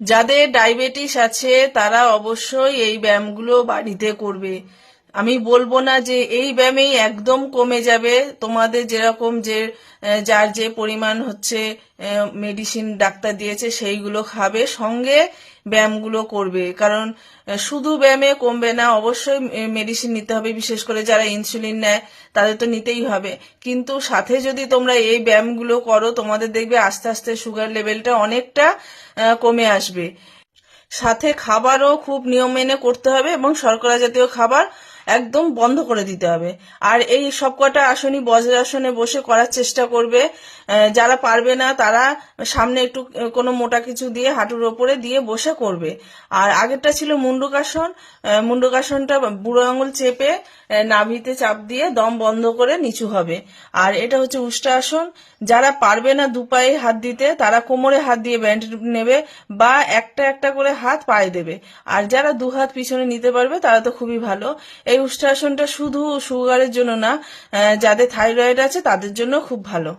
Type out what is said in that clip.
যাদের ডায়াবেটিস আছে তারা অবশ্যই এই ব্যায়ামগুলো বাড়িতে করবে। আমি বলব না যে এই ব্যায়ামেই একদম কমে যাবে। তোমাদের যেরকম যে যার যে পরিমাণ হচ্ছে মেডিসিন ডাক্তার দিয়েছে, সেইগুলো খাবে, সঙ্গে ব্যায়ামগুলো করবে। কারণ শুধু ব্যায়ামে কমবে না, অবশ্যই মেডিসিন নিতে হবে, বিশেষ করে যারা ইনসুলিন নেয়, তাদের তো নিতেই হবে। কিন্তু সাথে যদি তোমরা এই ব্যায়ামগুলো করো, তোমাদের দেখবে আস্তে আস্তে সুগার লেভেলটা অনেকটা কমে আসবে। সাথে খাবারও খুব নিয়ম মেনে করতে হবে এবং শর্করা জাতীয় খাবার একদম বন্ধ করে দিতে হবে। আর এই সব কটা আসনই বজ্রাসনে বসে করার চেষ্টা করবে। যারা পারবে না, তারা সামনে একটু কোনো মোটা কিছু দিয়ে, হাঁটুর ওপরে দিয়ে বসে করবে। আর আগেরটা ছিল মুন্ডুকাসন মুন্ডুকাসনটা বুড়ো আঙুল চেপে নাভিতে চাপ দিয়ে দম বন্ধ করে নিচু হবে। আর এটা হচ্ছে উষ্টাসন যারা পারবে না দু পায়ে হাত দিতে, তারা কোমরে হাত দিয়ে ব্যান্ড নেবে বা একটা একটা করে হাত পায়ে দেবে। আর যারা দু হাত পিছনে নিতে পারবে, তারা তো খুবই ভালো। এই উষ্টাসনটা শুধু সুগারের জন্য না যাদের থাইরয়েড আছে তাদের জন্য খুব ভালো।